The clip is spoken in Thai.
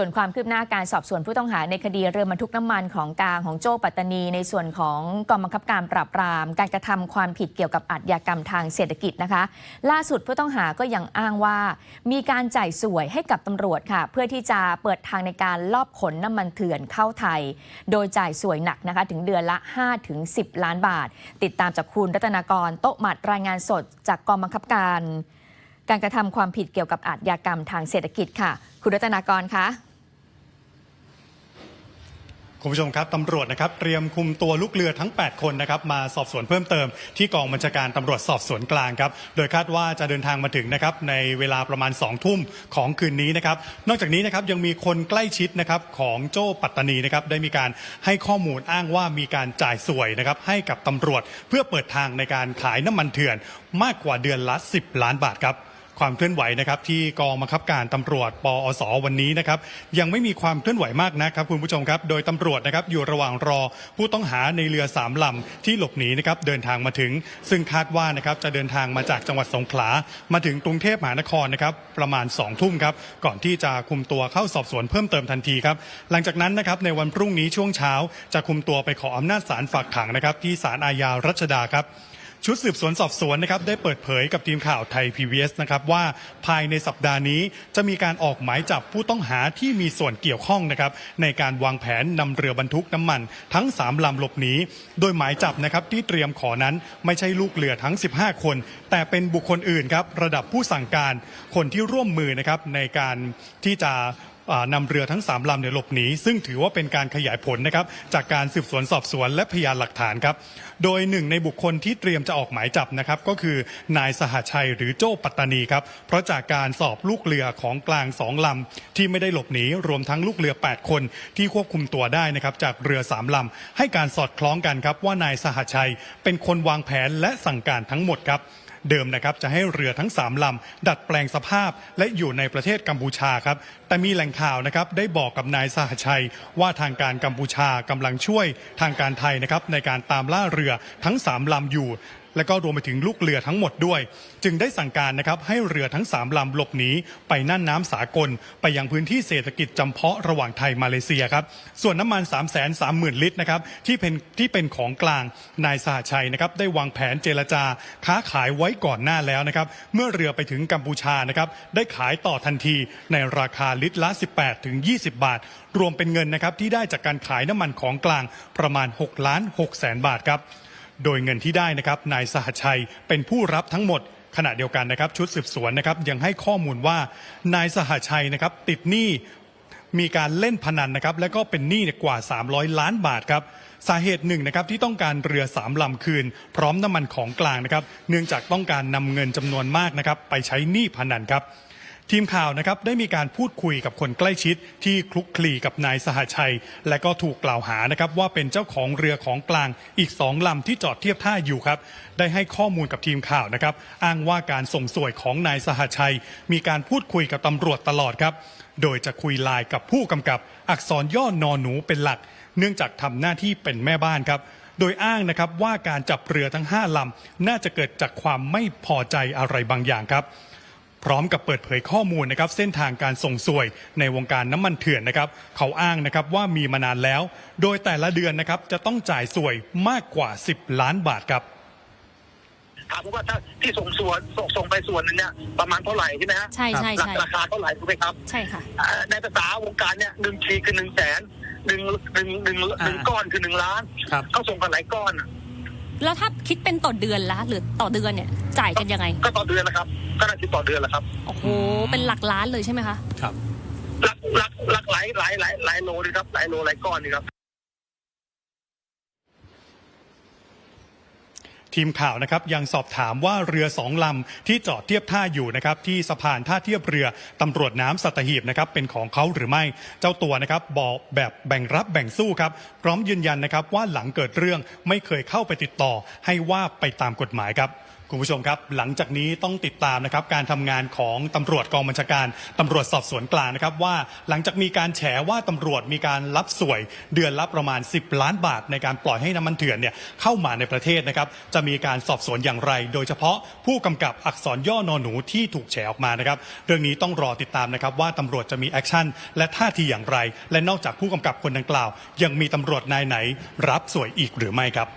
ส่วนความคืบหน้าการสอบสวนผู้ต้องหาในคดีเรือบรรทุกน้ำมันของกลางของโจ้ปัตตานี ในส่วนของกองบังคับการปราบปราม การกระทำความผิดเกี่ยวกับอาชญากรรมทางเศรษฐกิจนะคะ ล่าสุดผู้ต้องหาก็ยังอ้างว่า มีการจ่ายสวยให้กับตำรวจค่ะ เพื่อที่จะเปิดทางในการลอบขนน้ำมันเถื่อนเข้าไทย โดยจ่ายสวยหนักนะคะถึงเดือนละ5-10 ล้านบาท ติดตามจากคุณรัตนากรโต๊ะหมัดรายงานสดจากกองบังคับการ การกระทำความผิดเกี่ยวกับอาชญากรรมทางเศรษฐกิจค่ะ คุณรัตนากรคะ คุณผู้ชมครับตำรวจนะครับเตรียมคุมตัวลูกเรือทั้ง 8 คนนะครับมาสอบสวนเพิ่มเติมที่กองบัญชาการตำรวจสอบสวนกลางครับโดยคาดว่าจะเดินทางมาถึงนะครับในเวลาประมาณ 2 ทุ่มของคืนนี้นะครับนอกจากนี้นะครับยังมีคนใกล้ชิดนะครับของโจ้ปัตตานีนะครับได้มีการให้ข้อมูลอ้างว่ามีการจ่ายสวยนะครับให้กับตำรวจเพื่อเปิดทางในการขายน้ำมันเถื่อนมากกว่าเดือนละ 10 ล้านบาทครับ ความเคลื่อนไหวนะครับที่กองบังคับการตำรวจปอสวันนี้นะครับยังไม่มีความเคลื่อนไหวมากนะครับคุณผู้ชมครับ โดยตำรวจนะครับอยู่ระหว่างรอผู้ต้องหาในเรือสามลำที่หลบหนีนะครับเดินทางมาถึง ซึ่งคาดว่านะครับจะเดินทางมาจากจังหวัดสงขลามาถึงกรุงเทพมหานครนะครับประมาณ2องทุ่มครับก่อนที่จะคุมตัวเข้าสอบสวนเพิ่มเติมทันทีครับหลังจากนั้นนะครับในวันพรุ่งนี้ช่วงเช้า จะคุมตัวไปขออำนาจศาลฝากขังนะครับที่ศาลอาญารัชดาครับ ชุดสืบสวนสอบสวนนะครับได้เปิดเผยกับทีมข่าวไทย PBS นะครับว่าภายในสัปดาห์นี้จะมีการออกหมายจับผู้ต้องหาที่มีส่วนเกี่ยวข้องนะครับในการวางแผนนำเรือบรรทุกน้ำมัน ทั้ง 3ลำหลบหนีโดยหมายจับนะครับที่เตรียมขอนั้นไม่ใช่ลูกเรือทั้ง 15 คน แต่เป็นบุคคลอื่นครับระดับผู้สั่งการคนที่ร่วมมือนะครับในการที่จะ นำเรือทั้ง 3ลำเนี่ยหลบหนี ซึ่งถือว่าเป็นการขยายผลนะครับจากการสืบสวนสอบสวนและพยานหลักฐานครับ โดยหนึ่งในบุคคลที่เตรียมจะออกหมายจับนะครับก็คือนายสหชัยหรือโจ้ปัตตานีครับ เพราะจากการสอบลูกเรือของกลางสองลำที่ไม่ได้หลบหนีรวมทั้งลูกเรือ 8 คนที่ควบคุมตัวได้นะครับจากเรือ3ลำให้การสอดคล้องกันครับว่านายสหชัยเป็นคนวางแผนและสั่งการทั้งหมดครับ เดิมนะครับจะให้เรือทั้ง 3ลำดัดแปลงสภาพและอยู่ในประเทศกัมพูชาครับ แต่มีแหล่งข่าวนะครับได้บอกกับนายสหชัย ว่าทางการกัมพูชากำลังช่วยทางการไทยนะครับในการตามล่าเรือทั้ง 3ลำอยู่และก็รวมไปถึงลูกเรือทั้งหมดด้วย จึงได้สั่งการนะครับให้เรือทั้ง 3ลำหลบหนีไปน่านน้ำสากล ไปยังพื้นที่เศรษฐกิจจำเพาะระหว่างไทยมาเลเซียครับส่วนน้ำมัน 3 3 0 0 0 0 ลิตรนะครับที่เป็นที่เป็นของกลางนายสหชัยนะครับได้วางแผนเจรจาค้าขายไว้ก่อนหน้าแล้วนะครับเมื่อเรือไปถึงกัมพูชานะครับได้ขายต่อทันทีในราคาลิตรละ 18ถึง20 บาท รวมเป็นเงินนะครับที่ได้จากการขายน้ำมันของกลางประมาณ 6 ล้าน6แสนบาทครับ โดยเงินที่ได้นะครับนายสหชัยเป็นผู้รับทั้งหมดขณะเดียวกันนะครับชุดสืบสวนนะครับยังให้ข้อมูลว่านายสหชัยนะครับติดหนี้มีการเล่นพนันนะครับและก็เป็นหนี้เนี่ยกว่า 300 ล้านบาทครับสาเหตุหนึ่งนะครับที่ต้องการเรือสามลำคืน พร้อมน้ำมันของกลางนะครับเนื่องจากต้องการนำเงินจำนวนมากนะครับไปใช้หนี้พนันครับ ทีมข่าวนะครับได้มีการพูดคุยกับคนใกล้ชิดที่คลุกคลีกับนายสหชัย และก็ถูกกล่าวหานะครับว่าเป็นเจ้าของเรือของกลางอีกสองลำที่จอดเทียบท่าอยู่ครับ ได้ให้ข้อมูลกับทีมข่าวนะครับ อ้างว่าการส่งสวยของนายสหชัย มีการพูดคุยกับตำรวจตลอดครับ โดยจะคุยไลน์กับผู้กำกับ อักษรย่อนอหนูเป็นหลัก เนื่องจากทำหน้าที่เป็นแม่บ้านครับโดยอ้างนะครับว่าการจับเรือทั้ง 5 ลำ น่าจะเกิดจากความไม่พอใจอะไรบางอย่างครับ พร้อมกับเปิดเผยข้อมูลนะครับเส้นทางการส่งสวยในวงการน้ำมันเถื่อนนะครับเขาอ้างนะครับว่ามีมานานแล้ว โดยแต่ละเดือนนะครับจะต้องจ่ายสวยมากกว่า 10 ล้านบาทครับ ถามผมว่าถ้าที่ส่งส่วนส่งส่งไปส่วนหนึงเนี่ยประมาณเท่าไหร่ใช่ไหมฮะใช่ใช่ราใช่ราคาเท่าไหร่ถูกไหมครับใช่ค่ะ อ่าในภาษาวงการเนี่ยหนึ่งทีคือหนึ่งแสนหนึ่งหนึ่งหนึ่งหนึ่งก้อนคือหนึ่งล้านครับ เขาส่งกันหลายก้อนอะ แล้วถ้าคิดเป็นต่อเดือนละหรือต่อเดือนเนี่ยจ่ายกันยังไง ก็ต่อเดือนนะครับ ก็น่าจะต่อเดือนแหละครับ โอ้โห เป็นหลักล้านเลยใช่ไหมคะ ครับ หลักหลักหลักหลายหลายหลายหลายโลเลยครับ หลายโลหลายก้อนนี่ครับ ทีมข่าวนะครับยังสอบถามว่าเรือสองลำที่จอดเทียบท่าอยู่นะครับที่สะพานท่าเทียบเรือตำรวจน้ำสัตหีบนะครับเป็นของเขาหรือไม่เจ้าตัวนะครับบอกแบบแบ่งรับแบ่งสู้ครับพร้อมยืนยันนะครับว่าหลังเกิดเรื่องไม่เคยเข้าไปติดต่อ ให้ว่าไปตามกฎหมายครับคุณผู้ชมครับ หลังจากนี้ต้องติดตามนะครับการทำงานของตำรวจกองบัญชาการตำรวจสอบสวนกลางนะครับว่าหลังจากมีการแฉว่าตำรวจมีการรับสวย เดือนละประมาณ 10 ล้านบาท ในการปล่อยให้น้ำมันเถื่อนเนี่ยเข้ามาในประเทศนะครับจะมีการสอบสวนอย่างไร โดยเฉพาะผู้กำกับอักษรย่อนอนหนูที่ถูกแฉออกมานะครับ เรื่องนี้ต้องรอติดตามนะครับว่าตำรวจจะมีแอคชั่นและท่าทีอย่างไร และนอกจากผู้กำกับคนดังกล่าว ยังมีตำรวจนายไหน รับสวยอีกหรือไม่ครับ